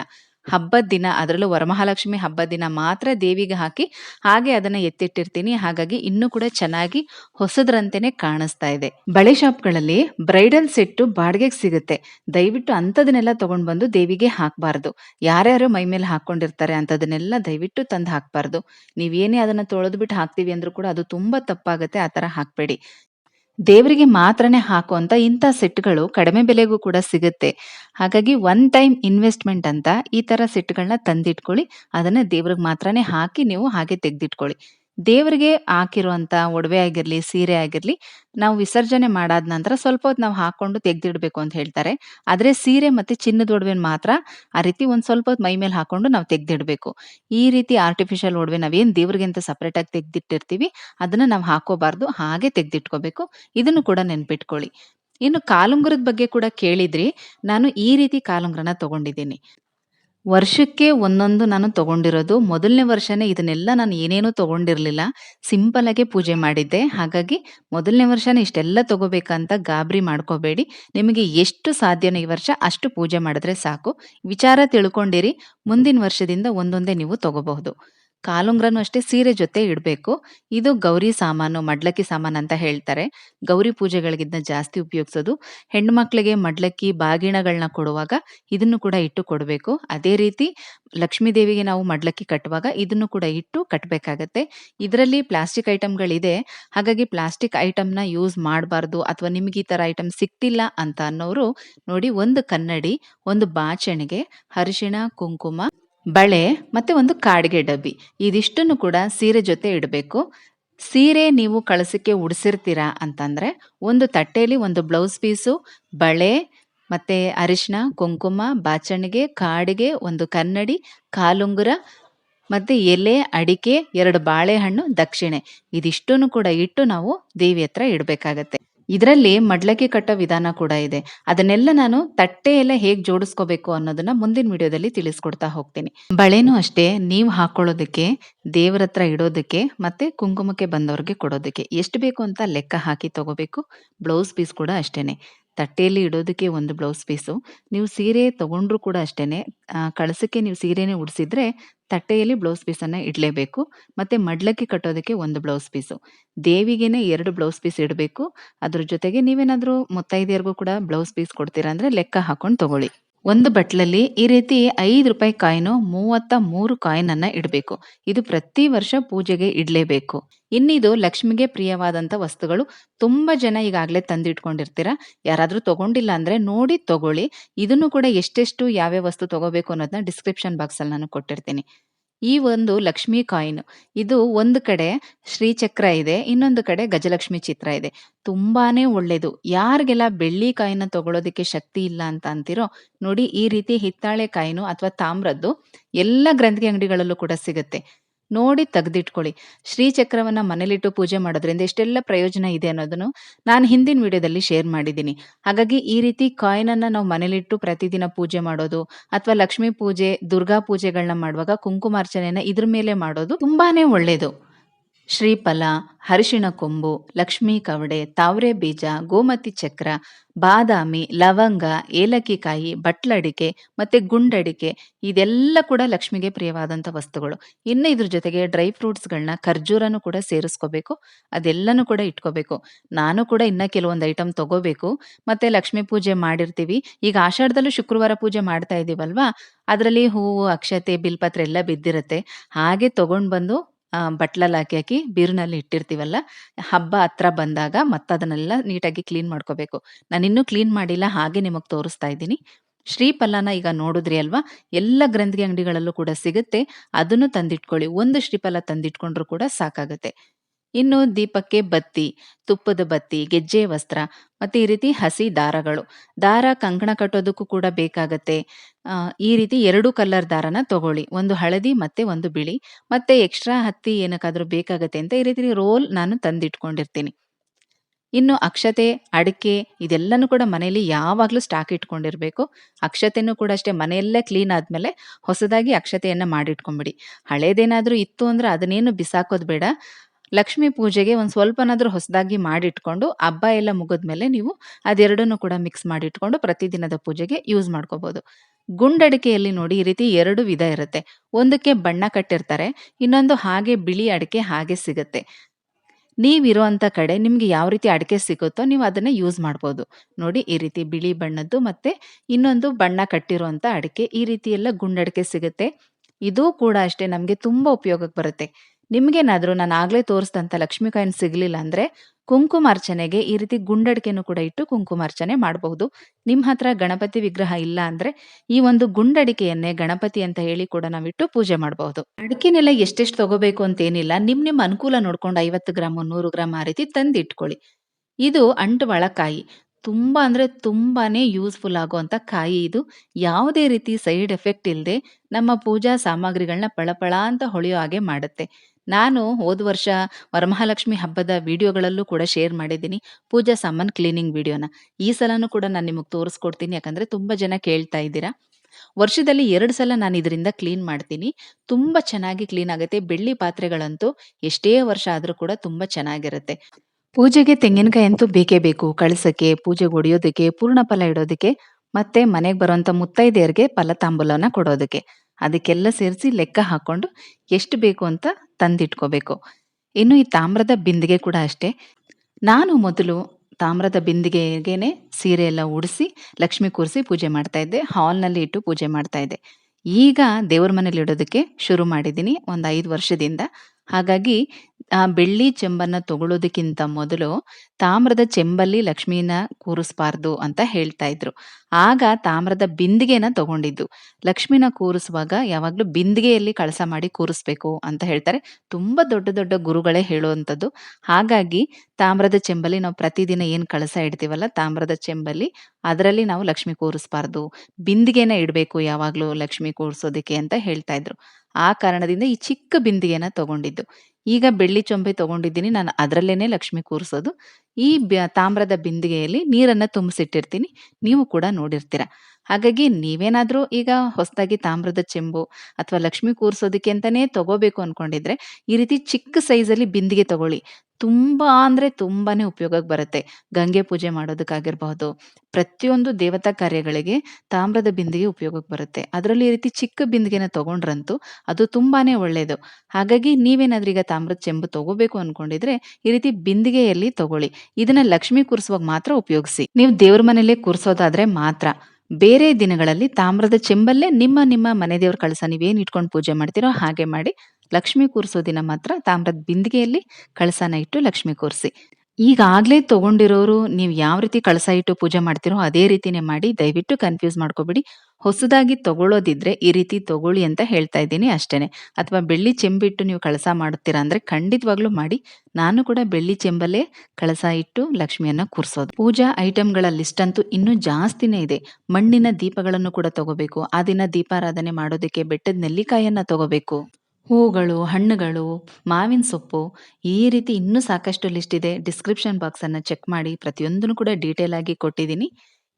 ಹಬ್ಬದ ದಿನ, ಅದರಲ್ಲೂ ವರಮಹಾಲಕ್ಷ್ಮಿ ಹಬ್ಬದ ದಿನ ಮಾತ್ರ ದೇವಿಗೆ ಹಾಕಿ ಹಾಗೆ ಅದನ್ನ ಎತ್ತಿಟ್ಟಿರ್ತೀನಿ. ಹಾಗಾಗಿ ಇನ್ನೂ ಕೂಡ ಚೆನ್ನಾಗಿ ಹೊಸದ್ರಂತೆನೆ ಕಾಣಿಸ್ತಾ ಇದೆ. ಬಳೆ ಶಾಪ್ಗಳಲ್ಲಿ ಬ್ರೈಡಲ್ ಸೆಟ್ಟು ಬಾಡಿಗೆಗೆ ಸಿಗುತ್ತೆ. ದಯವಿಟ್ಟು ಅಂಥದನ್ನೆಲ್ಲ ತಗೊಂಡ್ ಬಂದು ದೇವಿಗೆ ಹಾಕಬಾರ್ದು. ಯಾರ್ಯಾರು ಮೈ ಮೇಲೆ ಹಾಕೊಂಡಿರ್ತಾರೆ ಅಂಥದನ್ನೆಲ್ಲ ದಯವಿಟ್ಟು ತಂದು ಹಾಕಬಾರ್ದು. ನೀವೇನೇ ಅದನ್ನ ತೊಳೆದ್ಬಿಟ್ಟು ಹಾಕ್ತೀವಿ ಅಂದ್ರೂ ಕೂಡ ಅದು ತುಂಬಾ ತಪ್ಪಾಗುತ್ತೆ. ಆ ತರ ಹಾಕ್ಬೇಡಿ. ದೇವರಿಗೆ ಮಾತ್ರನೇ ಹಾಕುವಂತ ಇಂಥ ಸೆಟ್ಗಳು ಕಡಿಮೆ ಬೆಲೆಗೂ ಕೂಡ ಸಿಗುತ್ತೆ. ಹಾಗಾಗಿ ಒನ್ ಟೈಮ್ ಇನ್ವೆಸ್ಟ್ಮೆಂಟ್ ಅಂತ ಈ ತರ ಸೆಟ್ಗಳನ್ನ ತಂದಿಟ್ಕೊಳ್ಳಿ. ಅದನ್ನ ದೇವ್ರಿಗೆ ಮಾತ್ರನೇ ಹಾಕಿ ನೀವು ಹಾಗೆ ತೆಗೆದಿಟ್ಕೊಳ್ಳಿ. ದೇವರಿಗೆ ಹಾಕಿರುವಂತ ಒಡವೆ ಆಗಿರ್ಲಿ, ಸೀರೆ ಆಗಿರ್ಲಿ ನಾವು ವಿಸರ್ಜನೆ ಮಾಡಾದ ನಂತರ ಸ್ವಲ್ಪ ಹೊತ್ತು ನಾವು ಹಾಕೊಂಡು ತೆಗ್ದಿಡ್ಬೇಕು ಅಂತ ಹೇಳ್ತಾರೆ. ಆದ್ರೆ ಸೀರೆ ಮತ್ತೆ ಚಿನ್ನದ ಒಡವೆನ ಮಾತ್ರ ಆ ರೀತಿ ಒಂದ್ ಸ್ವಲ್ಪ ಹೊತ್ತು ಮೈ ಮೇಲೆ ಹಾಕೊಂಡು ನಾವು ತೆಗ್ದಿಡ್ಬೇಕು. ಈ ರೀತಿ ಆರ್ಟಿಫಿಷಿಯಲ್ ಒಡವೆ ನಾವೇನ್ ದೇವ್ರಿಗೆ ಅಂತ ಸಪರೇಟ್ ಆಗಿ ತೆಗೆದಿಟ್ಟಿರ್ತೀವಿ, ಅದನ್ನ ನಾವು ಹಾಕೋಬಾರ್ದು, ಹಾಗೆ ತೆಗೆದಿಟ್ಕೋಬೇಕು. ಇದನ್ನು ಕೂಡ ನೆನ್ಪಿಟ್ಕೊಳ್ಳಿ. ಇನ್ನು ಕಾಲುಂಗುರದ ಬಗ್ಗೆ ಕೂಡ ಕೇಳಿದ್ರಿ ನಾನು ಈ ರೀತಿ ಕಾಲುಂಗ್ರನ ತಗೊಂಡಿದ್ದೀನಿ. ವರ್ಷಕ್ಕೆ ಒಂದೊಂದು ನಾನು ತಗೊಂಡಿರೋದು. ಮೊದಲನೇ ವರ್ಷನೇ ಇದನ್ನೆಲ್ಲ ನಾನು ಏನೇನೂ ತಗೊಂಡಿರಲಿಲ್ಲ. ಸಿಂಪಲ್ ಆಗಿ ಪೂಜೆ ಮಾಡಿದ್ದೆ. ಹಾಗಾಗಿ ಮೊದಲನೇ ವರ್ಷನೇ ಇಷ್ಟೆಲ್ಲ ತಗೋಬೇಕಂತ ಗಾಬರಿ ಮಾಡ್ಕೋಬೇಡಿ. ನಿಮಗೆ ಎಷ್ಟು ಸಾಧ್ಯನೋ ಈ ವರ್ಷ ಅಷ್ಟು ಪೂಜೆ ಮಾಡಿದ್ರೆ ಸಾಕು. ವಿಚಾರ ತಿಳ್ಕೊಂಡಿರಿ. ಮುಂದಿನ ವರ್ಷದಿಂದ ಒಂದೊಂದೇ ನೀವು ತಗೋಬಹುದು. ಕಾಲುಂಗ್ರನು ಅಷ್ಟೇ ಸೀರೆ ಜೊತೆ ಇಡಬೇಕು. ಇದು ಗೌರಿ ಸಾಮಾನು, ಮಡ್ಲಕ್ಕಿ ಸಾಮಾನು ಅಂತ ಹೇಳ್ತಾರೆ. ಗೌರಿ ಪೂಜೆಗಳಿಗಿಂತ ಜಾಸ್ತಿ ಉಪಯೋಗಿಸೋದು ಹೆಣ್ಣು ಮಕ್ಕಳಿಗೆ ಮಡ್ಲಕ್ಕಿ ಬಾಗಿಣಗಳನ್ನ ಕೊಡುವಾಗ ಇದನ್ನು ಕೂಡ ಇಟ್ಟು ಕೊಡಬೇಕು. ಅದೇ ರೀತಿ ಲಕ್ಷ್ಮೀ ದೇವಿಗೆ ನಾವು ಮಡ್ಲಕ್ಕಿ ಕಟ್ಟುವಾಗ ಇದನ್ನು ಕೂಡ ಇಟ್ಟು ಕಟ್ಟಬೇಕಾಗತ್ತೆ ಇದರಲ್ಲಿ ಪ್ಲಾಸ್ಟಿಕ್ ಐಟಮ್ಗಳಿದೆ. ಹಾಗಾಗಿ ಪ್ಲಾಸ್ಟಿಕ್ ಐಟಮ್ನ ಯೂಸ್ ಮಾಡಬಾರ್ದು ಅಥವಾ ನಿಮಗೆ ಈ ಥರ ಐಟಮ್ ಸಿಕ್ತಿಲ್ಲ ಅಂತ ಅನ್ನೋರು ನೋಡಿ ಒಂದು ಕನ್ನಡಿ, ಒಂದು ಬಾಚಣಿಗೆ, ಅರಿಶಿಣ, ಕುಂಕುಮ. ಬಳೆ ಮತ್ತೆ ಒಂದು ಕಾಡಿಗೆ ಡಬ್ಬಿ. ಇದಿಷ್ಟನ್ನು ಕೂಡ ಸೀರೆ ಜೊತೆ ಇಡಬೇಕು. ಸೀರೆ ನೀವು ಕಳಸಕ್ಕೆ ಉಡಿಸಿರ್ತೀರಾ ಅಂತಂದರೆ ಒಂದು ತಟ್ಟೆಯಲ್ಲಿ ಒಂದು ಬ್ಲೌಸ್ ಪೀಸು, ಬಳೆ ಮತ್ತು ಅರಿಶಿನ ಕುಂಕುಮ, ಬಾಚಣಿಗೆ, ಕಾಡಿಗೆ, ಒಂದು ಕನ್ನಡಿ, ಕಾಲುಂಗುರ ಮತ್ತು ಎಲೆ, ಅಡಿಕೆ, ಎರಡು ಬಾಳೆಹಣ್ಣು, ದಕ್ಷಿಣೆ. ಇದಿಷ್ಟನ್ನು ಕೂಡ ಇಟ್ಟು ನಾವು ದೇವಿ ಹತ್ರ ಇಡಬೇಕಾಗತ್ತೆ. ಇದರಲ್ಲಿ ಮಡ್ಲಕ್ಕಿ ಕಟ್ಟೋ ವಿಧಾನ ಕೂಡ ಇದೆ. ಅದನ್ನೆಲ್ಲ ನಾನು ತಟ್ಟೆ ಎಲ್ಲ ಹೇಗೆ ಜೋಡಿಸ್ಕೋಬೇಕು ಅನ್ನೋದನ್ನ ಮುಂದಿನ ವಿಡಿಯೋದಲ್ಲಿ ತಿಳಿಸ್ಕೊಡ್ತಾ ಹೋಗ್ತೀನಿ. ಬಳೆನೂ ಅಷ್ಟೇ, ನೀವು ಹಾಕೊಳ್ಳೋದಕ್ಕೆ, ದೇವರ ಹತ್ರ ಇಡೋದಕ್ಕೆ ಮತ್ತೆ ಕುಂಕುಮಕ್ಕೆ ಬಂದವ್ರಿಗೆ ಕೊಡೋದಕ್ಕೆ ಎಷ್ಟು ಬೇಕು ಅಂತ ಲೆಕ್ಕ ಹಾಕಿ ತಗೋಬೇಕು. ಬ್ಲೌಸ್ ಪೀಸ್ ಕೂಡ ಅಷ್ಟೇನೆ. ತಟ್ಟೆಯಲ್ಲಿ ಇಡೋದಕ್ಕೆ ಒಂದು ಬ್ಲೌಸ್ ಪೀಸು. ನೀವು ಸೀರೆ ತಗೊಂಡ್ರು ಕೂಡ ಅಷ್ಟೇನೆ. ಕಳಸಕ್ಕೆ ನೀವು ಸೀರೆನೇ ಉಡಿಸಿದ್ರೆ ತಟ್ಟೆಯಲ್ಲಿ ಬ್ಲೌಸ್ ಪೀಸನ್ನು ಇಡಲೇಬೇಕು. ಮತ್ತೆ ಮಡ್ಲಕ್ಕೆ ಕಟ್ಟೋದಕ್ಕೆ ಒಂದು ಬ್ಲೌಸ್ ಪೀಸು. ದೇವಿಗೆನೇ ಎರಡು ಬ್ಲೌಸ್ ಪೀಸ್ ಇಡಬೇಕು. ಅದ್ರ ಜೊತೆಗೆ ನೀವೇನಾದ್ರೂ ಮುತ್ತೈದೆಯರಿಗೂ ಕೂಡ ಬ್ಲೌಸ್ ಪೀಸ್ ಕೊಡ್ತೀರಾ ಅಂದ್ರೆ ಲೆಕ್ಕ ಹಾಕೊಂಡು ತಗೊಳ್ಳಿ. ಒಂದು ಬಟ್ಲಲ್ಲಿ ಈ ರೀತಿ ಐದು ರೂಪಾಯಿ ಕಾಯಿನು ಮೂವತ್ತ ಮೂರು ಕಾಯಿನ್ ಅನ್ನ ಇಡಬೇಕು. ಇದು ಪ್ರತಿ ವರ್ಷ ಪೂಜೆಗೆ ಇಡಲೇಬೇಕು. ಇನ್ನಿದು ಲಕ್ಷ್ಮಿಗೆ ಪ್ರಿಯವಾದಂತ ವಸ್ತುಗಳು ತುಂಬಾ ಜನ ಈಗಾಗಲೇ ತಂದಿಟ್ಕೊಂಡಿರ್ತೀರಾ. ಯಾರಾದ್ರೂ ತಗೊಂಡಿಲ್ಲ ಅಂದ್ರೆ ನೋಡಿ ತಗೊಳ್ಳಿ. ಇದನ್ನು ಕೂಡ ಎಷ್ಟೆಷ್ಟು ಯಾವ್ಯಾವ ವಸ್ತು ತಗೋಬೇಕು ಅನ್ನೋದನ್ನ ಡಿಸ್ಕ್ರಿಪ್ಷನ್ ಬಾಕ್ಸ್ ಅಲ್ಲಿ ನಾನು ಕೊಟ್ಟಿರ್ತೀನಿ. ಈ ಒಂದು ಲಕ್ಷ್ಮಿ ಕಾಯಿನ್. ಇದು ಒಂದು ಕಡೆ ಶ್ರೀಚಕ್ರ ಇದೆ, ಇನ್ನೊಂದು ಕಡೆ ಗಜಲಕ್ಷ್ಮಿ ಚಿತ್ರ ಇದೆ. ತುಂಬಾನೇ ಒಳ್ಳೇದು. ಯಾರಿಗೆಲ್ಲ ಬೆಳ್ಳಿ ಕಾಯಿನ ತಗೊಳ್ಳೋದಕ್ಕೆ ಶಕ್ತಿ ಇಲ್ಲ ಅಂತ ಅಂತಿರೋ, ನೋಡಿ ಈ ರೀತಿ ಹಿತ್ತಾಳೆ ಕಾಯಿನು ಅಥವಾ ತಾಮ್ರದ್ದು ಎಲ್ಲ ಗ್ರಂಥಿ ಅಂಗಡಿಗಳಲ್ಲೂ ಕೂಡ ಸಿಗುತ್ತೆ. ನೋಡಿ ತೆಗೆದಿಟ್ಕೊಳ್ಳಿ. ಶ್ರೀಚಕ್ರವನ್ನ ಮನೇಲಿಟ್ಟು ಪೂಜೆ ಮಾಡೋದ್ರಿಂದ ಎಷ್ಟೆಲ್ಲ ಪ್ರಯೋಜನ ಇದೆ ಅನ್ನೋದನ್ನು ನಾನು ಹಿಂದಿನ ವಿಡಿಯೋದಲ್ಲಿ ಶೇರ್ ಮಾಡಿದ್ದೀನಿ. ಹಾಗಾಗಿ ಈ ರೀತಿ ಕಾಯಿನ್ ಅನ್ನ ನಾವು ಮನೇಲಿಟ್ಟು ಪ್ರತಿದಿನ ಪೂಜೆ ಮಾಡೋದು ಅಥವಾ ಲಕ್ಷ್ಮೀ ಪೂಜೆ, ದುರ್ಗಾ ಪೂಜೆಗಳನ್ನ ಮಾಡುವಾಗ ಕುಂಕುಮಾರ್ಚನೆಯನ್ನ ಇದ್ರ ಮೇಲೆ ಮಾಡೋದು ತುಂಬಾನೇ ಒಳ್ಳೇದು. ಶ್ರೀಫಲ, ಅರಿಶಿಣ ಕೊಂಬು, ಲಕ್ಷ್ಮೀ ಕವಡೆ, ತಾವ್ರೆ ಬೀಜ, ಗೋಮತಿ ಚಕ್ರ, ಬಾದಾಮಿ, ಲವಂಗ ಏಲಕ್ಕಿಕಾಯಿ ಬಟ್ಲಡಿಕೆ ಮತ್ತೆ ಗುಂಡಡಿಕೆ ಇದೆಲ್ಲ ಕೂಡ ಲಕ್ಷ್ಮಿಗೆ ಪ್ರಿಯವಾದಂಥ ವಸ್ತುಗಳು. ಇನ್ನು ಇದ್ರ ಜೊತೆಗೆ ಡ್ರೈ ಫ್ರೂಟ್ಸ್ಗಳನ್ನ ಖರ್ಜೂರನು ಕೂಡ ಸೇರಿಸ್ಕೋಬೇಕು, ಅದೆಲ್ಲನೂ ಕೂಡ ಇಟ್ಕೋಬೇಕು. ನಾನು ಕೂಡ ಇನ್ನ ಕೆಲವೊಂದು ಐಟಮ್ ತಗೋಬೇಕು, ಮತ್ತೆ ಲಕ್ಷ್ಮೀ ಪೂಜೆ ಮಾಡಿರ್ತೀವಿ. ಈಗ ಆಷಾಢದಲ್ಲೂ ಶುಕ್ರವಾರ ಪೂಜೆ ಮಾಡ್ತಾ ಇದೀವಲ್ವಾ? ಅದರಲ್ಲಿ ಹೂವು, ಅಕ್ಷತೆ ಬಿಲ್ಪತ್ರೆ ಎಲ್ಲ ಬಿದ್ದಿರುತ್ತೆ. ಹಾಗೆ ತಗೊಂಡ್ ಬಂದು ಬಟ್ಲಲ್ಲಿ ಹಾಕಿ ಹಾಕಿ ಬೀರಿನಲ್ಲಿ ಇಟ್ಟಿರ್ತೀವಲ್ಲ, ಹಬ್ಬ ಹತ್ರ ಬಂದಾಗ ಮತ್ತದನ್ನೆಲ್ಲ ನೀಟಾಗಿ ಕ್ಲೀನ್ ಮಾಡ್ಕೋಬೇಕು. ನಾನಿನ್ನೂ ಕ್ಲೀನ್ ಮಾಡಿಲ್ಲ, ಹಾಗೆ ನಿಮಗೆ ತೋರಿಸ್ತಾ ಇದ್ದೀನಿ. ಶ್ರೀಫಲನ ಈಗ ನೋಡಿದ್ರಿ ಅಲ್ವಾ? ಎಲ್ಲ ಗ್ರಂಥಿ ಅಂಗಡಿಗಳಲ್ಲೂ ಕೂಡ ಸಿಗುತ್ತೆ. ಅದನ್ನು ತಂದಿಟ್ಕೊಳ್ಳಿ. ಒಂದು ಶ್ರೀಫಲ ತಂದಿಟ್ಕೊಂಡ್ರು ಕೂಡ ಸಾಕಾಗುತ್ತೆ. ಇನ್ನು ದೀಪಕ್ಕೆ ಬತ್ತಿ, ತುಪ್ಪದ ಬತ್ತಿ, ಗೆಜ್ಜೆ ವಸ್ತ್ರ, ಮತ್ತೆ ಈ ರೀತಿ ಹಸಿ ದಾರಗಳು. ದಾರ ಕಂಕಣ ಕಟ್ಟೋದಕ್ಕೂ ಕೂಡ ಬೇಕಾಗತ್ತೆ. ಈ ರೀತಿ ಎರಡು ಕಲರ್ ದಾರನ ತಗೊಳ್ಳಿ. ಒಂದು ಹಳದಿ ಮತ್ತೆ ಒಂದು ಬಿಳಿ. ಮತ್ತೆ ಎಕ್ಸ್ಟ್ರಾ ಹತ್ತಿ ಏನಕ್ಕಾದ್ರೂ ಬೇಕಾಗತ್ತೆ ಅಂತ ಈ ರೀತಿ ರೋಲ್ ನಾನು ತಂದಿಟ್ಕೊಂಡಿರ್ತೀನಿ. ಇನ್ನು ಅಕ್ಷತೆ, ಅಡಿಕೆ ಇದೆಲ್ಲನೂ ಕೂಡ ಮನೆಯಲ್ಲಿ ಯಾವಾಗಲೂ ಸ್ಟಾಕ್ ಇಟ್ಕೊಂಡಿರ್ಬೇಕು. ಅಕ್ಷತೆನೂ ಕೂಡ ಅಷ್ಟೇ ಮನೆಯಲ್ಲೇ ಕ್ಲೀನ್ ಆದಮೇಲೆ ಹೊಸದಾಗಿ ಅಕ್ಷತೆಯನ್ನ ಮಾಡಿಟ್ಕೊಂಬಿಡಿ. ಹಳೇದೇನಾದ್ರೂ ಇತ್ತು ಅಂದ್ರೆ ಅದನ್ನೇನು ಬಿಸಾಕೋದು ಬೇಡ. ಲಕ್ಷ್ಮೀ ಪೂಜೆಗೆ ಒಂದು ಸ್ವಲ್ಪನಾದರೂ ಹೊಸದಾಗಿ ಮಾಡಿಟ್ಕೊಂಡು ಹಬ್ಬ ಎಲ್ಲ ಮುಗಿದ್ಮೇಲೆ ನೀವು ಅದೆರಡನ್ನು ಕೂಡ ಮಿಕ್ಸ್ ಮಾಡಿಟ್ಕೊಂಡು ಪ್ರತಿದಿನದ ಪೂಜೆಗೆ ಯೂಸ್ ಮಾಡ್ಕೋಬೋದು. ಗುಂಡಡಿಕೆಯಲ್ಲಿ ನೋಡಿ ಈ ರೀತಿ ಎರಡು ವಿಧ ಇರುತ್ತೆ. ಒಂದಕ್ಕೆ ಬಣ್ಣ ಕಟ್ಟಿರ್ತಾರೆ, ಇನ್ನೊಂದು ಹಾಗೆ ಬಿಳಿ ಅಡಿಕೆ ಹಾಗೆ ಸಿಗುತ್ತೆ. ನೀವಿರುವಂಥ ಕಡೆ ನಿಮಗೆ ಯಾವ ರೀತಿ ಅಡಿಕೆ ಸಿಗುತ್ತೋ ನೀವು ಅದನ್ನು ಯೂಸ್ ಮಾಡ್ಬೋದು. ನೋಡಿ ಈ ರೀತಿ ಬಿಳಿ ಬಣ್ಣದ್ದು ಮತ್ತೆ ಇನ್ನೊಂದು ಬಣ್ಣ ಕಟ್ಟಿರುವಂಥ ಅಡಿಕೆ ಈ ರೀತಿ ಎಲ್ಲ ಗುಂಡಡಿಕೆ ಸಿಗುತ್ತೆ. ಇದು ಕೂಡ ಅಷ್ಟೇ ನಮಗೆ ತುಂಬ ಉಪಯೋಗಕ್ಕೆ ಬರುತ್ತೆ. ನಿಮ್ಗೇನಾದ್ರೂ ನಾನು ಆಗ್ಲೇ ತೋರಿಸಿದಂಥ ಲಕ್ಷ್ಮೀ ಕಾಯಿನ್ ಸಿಗ್ಲಿಲ್ಲ ಅಂದ್ರೆ ಕುಂಕುಮಾರ್ಚನೆಗೆ ಈ ರೀತಿ ಗುಂಡಡಿಕೆನೂ ಕೂಡ ಇಟ್ಟು ಕುಂಕುಮಾರ್ಚನೆ ಮಾಡಬಹುದು. ನಿಮ್ಮ ಹತ್ರ ಗಣಪತಿ ವಿಗ್ರಹ ಇಲ್ಲ ಅಂದ್ರೆ ಈ ಒಂದು ಗುಂಡಡಿಕೆಯನ್ನೇ ಗಣಪತಿ ಅಂತ ಹೇಳಿ ಕೂಡ ನಾವಿಟ್ಟು ಪೂಜೆ ಮಾಡಬಹುದು. ಅಡಿಕೆನೆಲ್ಲ ಎಷ್ಟೆಷ್ಟು ತಗೋಬೇಕು ಅಂತ ಏನಿಲ್ಲ ನಿಮ್ ನಿಮ್ ಅನುಕೂಲ ನೋಡ್ಕೊಂಡು ಐವತ್ತು ಗ್ರಾಮ್ ನೂರು ಗ್ರಾಮ್ ಆ ರೀತಿ ತಂದಿಟ್ಕೊಳ್ಳಿ. ಇದು ಅಂಟುವಾಳಕಾಯಿ ತುಂಬಾ ಅಂದ್ರೆ ತುಂಬಾನೇ ಯೂಸ್ಫುಲ್ ಆಗುವಂತ ಕಾಯಿ ಇದು. ಯಾವುದೇ ರೀತಿ ಸೈಡ್ ಎಫೆಕ್ಟ್ ಇಲ್ಲದೆ ನಮ್ಮ ಪೂಜಾ ಸಾಮಗ್ರಿಗಳನ್ನ ಪಳಪಳ ಅಂತ ಹೊಳೆಯೋ ಹಾಗೆ ಮಾಡುತ್ತೆ. ನಾನು ಹೋದ ವರ್ಷ ವರಮಹಾಲಕ್ಷ್ಮಿ ಹಬ್ಬದ ವಿಡಿಯೋಗಳಲ್ಲೂ ಕೂಡ ಶೇರ್ ಮಾಡಿದ್ದೀನಿ. ಪೂಜಾ ಸಾಮಾನ್ ಕ್ಲೀನಿಂಗ್ ವಿಡಿಯೋನ. ಈ ಸಲನೂ ಕೂಡ ನಾನು ನಿಮಗೆ ತೋರಿಸ್ಕೊಡ್ತೀನಿ. ಯಾಕಂದ್ರೆ ತುಂಬಾ ಜನ ಕೇಳ್ತಾ ಇದ್ದೀರಾ. ವರ್ಷದಲ್ಲಿ ಎರಡು ಸಲ ನಾನು ಇದರಿಂದ ಕ್ಲೀನ್ ಮಾಡ್ತೀನಿ. ತುಂಬಾ ಚೆನ್ನಾಗಿ ಕ್ಲೀನ್ ಆಗುತ್ತೆ. ಬೆಳ್ಳಿ ಪಾತ್ರೆಗಳಂತೂ ಎಷ್ಟೇ ವರ್ಷ ಆದ್ರೂ ಕೂಡ ತುಂಬಾ ಚೆನ್ನಾಗಿರುತ್ತೆ. ಪೂಜೆಗೆ ತೆಂಗಿನಕಾಯಿ ಅಂತೂ ಬೇಕೇ ಬೇಕು. ಕಳಸಕ್ಕೆ ಪೂಜೆಗೆ ಒಡೆಯೋದಕ್ಕೆ, ಪೂರ್ಣ ಫಲ ಇಡೋದಕ್ಕೆ, ಮತ್ತೆ ಮನೆಗೆ ಬರುವಂತ ಮುತ್ತೈದೆಯರಿಗೆ ಫಲ ತಾಂಬೂಲನ ಕೊಡೋದಕ್ಕೆ. ಅದಕ್ಕೆಲ್ಲ ಸೇರಿಸಿ ಲೆಕ್ಕ ಹಾಕೊಂಡು ಎಷ್ಟು ಬೇಕು ಅಂತ ತಂದಿಟ್ಕೋಬೇಕು. ಇನ್ನು ಈ ತಾಮ್ರದ ಬಿಂದಿಗೆ ಕೂಡ ಅಷ್ಟೇ. ನಾನು ಮೊದಲು ತಾಮ್ರದ ಬಿಂದಿಗೆಗೇನೆ ಸೀರೆ ಎಲ್ಲ ಉಡಿಸಿ, ಲಕ್ಷ್ಮಿ ಕೂರಿಸಿ ಪೂಜೆ ಮಾಡ್ತಾ ಇದ್ದೆ. ಹಾಲ್ನಲ್ಲಿ ಇಟ್ಟು ಪೂಜೆ ಮಾಡ್ತಾ ಇದ್ದೆ. ಈಗ ದೇವ್ರ ಮನೇಲಿ ಇಡೋದಕ್ಕೆ ಶುರು ಮಾಡಿದ್ದೀನಿ, ಒಂದು ಐದು ವರ್ಷದಿಂದ. ಹಾಗಾಗಿ ಆ ಬೆಳ್ಳಿ ಚೆಂಬನ್ನ ತಗೊಳ್ಳೋದಕ್ಕಿಂತ ಮೊದಲು ತಾಮ್ರದ ಚೆಂಬಲ್ಲಿ ಲಕ್ಷ್ಮೀನ ಕೂರಿಸ್ಬಾರ್ದು ಅಂತ ಹೇಳ್ತಾ ಇದ್ರು. ಆಗ ತಾಮ್ರದ ಬಿಂದಿಗೆನ ತಗೊಂಡಿದ್ದು. ಲಕ್ಷ್ಮಿನ ಕೂರಿಸುವಾಗ ಯಾವಾಗ್ಲೂ ಬಿಂದಿಗೆಯಲ್ಲಿ ಕಳಸ ಮಾಡಿ ಕೂರಿಸ್ಬೇಕು ಅಂತ ಹೇಳ್ತಾರೆ. ತುಂಬಾ ದೊಡ್ಡ ದೊಡ್ಡ ಗುರುಗಳೇ ಹೇಳುವಂಥದ್ದು. ಹಾಗಾಗಿ ತಾಮ್ರದ ಚೆಂಬಲ್ಲಿ ನಾವು ಪ್ರತಿದಿನ ಏನ್ ಕಳಸ ಇಡ್ತೀವಲ್ಲ ತಾಮ್ರದ ಚೆಂಬಲ್ಲಿ ಅದರಲ್ಲಿ ನಾವು ಲಕ್ಷ್ಮಿ ಕೂರಿಸ್ಬಾರ್ದು. ಬಿಂದಿಗೆನ ಇಡ್ಬೇಕು ಯಾವಾಗ್ಲೂ ಲಕ್ಷ್ಮಿ ಕೂರಿಸೋದಿಕ್ಕೆ ಅಂತ ಹೇಳ್ತಾ ಇದ್ರು. ಆ ಕಾರಣದಿಂದ ಈ ಚಿಕ್ಕ ಬಿಂದಿಗೆನ ತಗೊಂಡಿದ್ದು. ಈಗ ಬೆಳ್ಳಿ ಚೊಂಬೆ ತಗೊಂಡಿದ್ದೀನಿ ನಾನು ಅದರಲ್ಲೇನೆ ಲಕ್ಷ್ಮಿ ಕೂರಿಸೋದು. ಈ ತಾಮ್ರದ ಬಿಂದಿಗೆಯಲ್ಲಿ ನೀರನ್ನ ತುಂಬಿಸಿಟ್ಟಿರ್ತೀನಿ. ನೀವು ಕೂಡ ನೋಡಿರ್ತೀರ. ಹಾಗಾಗಿ ನೀವೇನಾದ್ರೂ ಈಗ ಹೊಸದಾಗಿ ತಾಮ್ರದ ಚೆಂಬು ಅಥವಾ ಲಕ್ಷ್ಮಿ ಕೂರಿಸೋದಕ್ಕೆ ಅಂತಾನೇ ತಗೋಬೇಕು ಅನ್ಕೊಂಡಿದ್ರೆ ಈ ರೀತಿ ಚಿಕ್ಕ ಸೈಜಲ್ಲಿ ಬಿಂದಿಗೆ ತಗೊಳ್ಳಿ. ತುಂಬಾ ಅಂದ್ರೆ ತುಂಬಾನೇ ಉಪಯೋಗಕ್ಕೆ ಬರುತ್ತೆ. ಗಂಗೆ ಪೂಜೆ ಮಾಡೋದಕ್ಕಾಗಿರ್ಬಹುದು ಪ್ರತಿಯೊಂದು ದೇವತಾ ಕಾರ್ಯಗಳಿಗೆ ತಾಮ್ರದ ಬಿಂದಿಗೆ ಉಪಯೋಗಕ್ಕೆ ಬರುತ್ತೆ. ಅದರಲ್ಲಿ ಈ ರೀತಿ ಚಿಕ್ಕ ಬಿಂದಿಗೆನ ತಗೊಂಡ್ರಂತೂ ಅದು ತುಂಬಾನೇ ಒಳ್ಳೆಯದು ಹಾಗಾಗಿ ನೀವೇನಾದ್ರೂ ಈಗ ತಾಮ್ರದ ಚೆಂಬು ತಗೋಬೇಕು ಅನ್ಕೊಂಡಿದ್ರೆ ಈ ರೀತಿ ಬಿಂದಿಗೆಯಲ್ಲಿ ತಗೊಳ್ಳಿ. ಇದನ್ನ ಲಕ್ಷ್ಮಿ ಕೂರಿಸುವಾಗ ಮಾತ್ರ ಉಪಯೋಗಿಸಿ. ನೀವು ದೇವ್ರ ಮನೆಯಲ್ಲೇ ಕೂರಿಸೋದಾದ್ರೆ ಮಾತ್ರ. ಬೇರೆ ದಿನಗಳಲ್ಲಿ ತಾಮ್ರದ ಚೆಂಬಲ್ಲೇ ನಿಮ್ಮ ನಿಮ್ಮ ಮನೆ ದೇವ್ರ ಕಳಸ ನೀವೇನು ಇಟ್ಕೊಂಡು ಪೂಜೆ ಮಾಡ್ತೀರೋ ಹಾಗೆ ಮಾಡಿ. ಲಕ್ಷ್ಮಿ ಕೂರಿಸೋ ದಿನ ಮಾತ್ರ ತಾಮ್ರದ ಬಿಂದಿಗೆಯಲ್ಲಿ ಕಳಸನ ಇಟ್ಟು ಲಕ್ಷ್ಮಿ ಕೂರಿಸಿ. ಈಗಾಗ್ಲೇ ತಗೊಂಡಿರೋರು ನೀವು ಯಾವ ರೀತಿ ಕಳಸ ಇಟ್ಟು ಪೂಜೆ ಮಾಡ್ತೀರೋ ಅದೇ ರೀತಿನೇ ಮಾಡಿ. ದಯವಿಟ್ಟು ಕನ್ಫ್ಯೂಸ್ ಮಾಡ್ಕೋಬೇಡಿ. ಹೊಸದಾಗಿ ತಗೊಳ್ಳೋದಿದ್ರೆ ಈ ರೀತಿ ತಗೊಳ್ಳಿ ಅಂತ ಹೇಳ್ತಾ ಇದ್ದೀನಿ ಅಷ್ಟೇನೆ. ಅಥವಾ ಬೆಳ್ಳಿ ಚೆಂಬಿಟ್ಟು ನೀವು ಕಳಸ ಮಾಡುತ್ತೀರಾ ಅಂದ್ರೆ ಖಂಡಿತವಾಗ್ಲೂ ಮಾಡಿ. ನಾನು ಕೂಡ ಬೆಳ್ಳಿ ಚೆಂಬಲ್ಲೇ ಕಳಸ ಇಟ್ಟು ಲಕ್ಷ್ಮಿಯನ್ನ ಕೂರಿಸೋದು. ಪೂಜಾ ಐಟಮ್ಗಳ ಲಿಸ್ಟ್ ಅಂತೂ ಇನ್ನೂ ಜಾಸ್ತಿನೇ ಇದೆ. ಮಣ್ಣಿನ ದೀಪಗಳನ್ನು ಕೂಡ ತಗೋಬೇಕು. ಆ ದಿನ ದೀಪಾರಾಧನೆ ಮಾಡೋದಕ್ಕೆ ಬೆಟ್ಟದ ನೆಲ್ಲಿಕಾಯನ್ನ ತಗೋಬೇಕು. ಹೂಗಳು, ಹಣ್ಣುಗಳು, ಮಾವಿನ ಸೊಪ್ಪು ಈ ರೀತಿ ಇನ್ನೂ ಸಾಕಷ್ಟು ಲಿಸ್ಟ್ ಇದೆ. ಡಿಸ್ಕ್ರಿಪ್ಷನ್ ಬಾಕ್ಸ್ ಅನ್ನ ಚೆಕ್ ಮಾಡಿ. ಪ್ರತಿಯೊಂದನ್ನು ಕೂಡ ಡೀಟೇಲ್ ಆಗಿ ಕೊಟ್ಟಿದ್ದೀನಿ.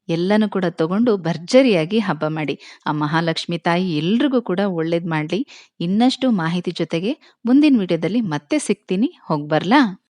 ಎಲ್ಲನೂ ಕೂಡ ತಗೊಂಡು ಭರ್ಜರಿಯಾಗಿ ಹಬ್ಬ ಮಾಡಿ. ಆ ಮಹಾಲಕ್ಷ್ಮಿ ತಾಯಿ ಎಲ್ರಿಗೂ ಕೂಡ ಒಳ್ಳೇದು ಮಾಡ್ಲಿ. ಇನ್ನಷ್ಟು ಮಾಹಿತಿ ಜೊತೆಗೆ ಮುಂದಿನ ವಿಡಿಯೋದಲ್ಲಿ ಮತ್ತೆ ಸಿಗ್ತೀನಿ. ಹೋಗ್ಬರ್ಲಾ?